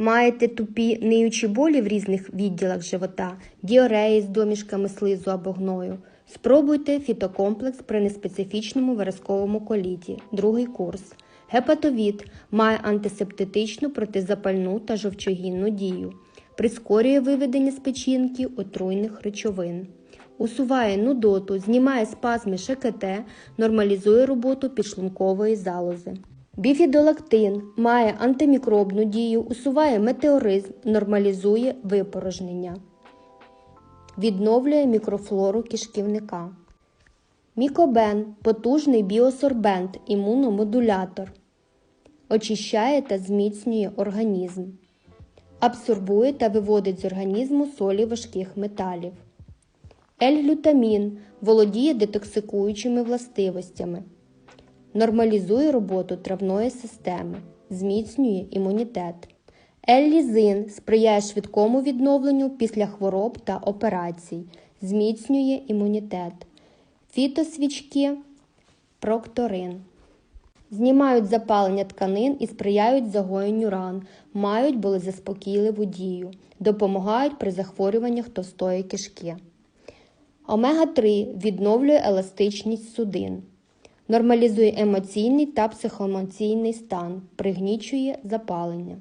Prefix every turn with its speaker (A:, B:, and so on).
A: Маєте тупі ниючі болі в різних відділах живота, діореї з домішками слизу або гною. Спробуйте фітокомплекс при неспецифічному виразковому коліті, другий курс. Гепатовід має антисептитичну, протизапальну та жовчогінну дію. Прискорює виведення з печінки отруйних речовин. Усуває нудоту, знімає спазми ШКТ, нормалізує роботу підшлункової залози. Біфідолактин має антимікробну дію, усуває метеоризм, нормалізує випорожнення. Відновлює мікрофлору кишківника. Мікобен потужний біосорбент, імуномодулятор. Очищає та зміцнює організм. Абсорбує та виводить з організму солі важких металів. L-глютамін володіє детоксикуючими властивостями. Нормалізує роботу травної системи, зміцнює імунітет. L-лізин сприяє швидкому відновленню після хвороб та операцій, зміцнює імунітет. Фітосвічки прокторин. Знімають запалення тканин і сприяють загоєнню ран, мають болезаспокійливу дію, допомагають при захворюваннях товстої кишки. Омега-3 відновлює еластичність судин, нормалізує емоційний та психоемоційний стан, пригнічує запалення.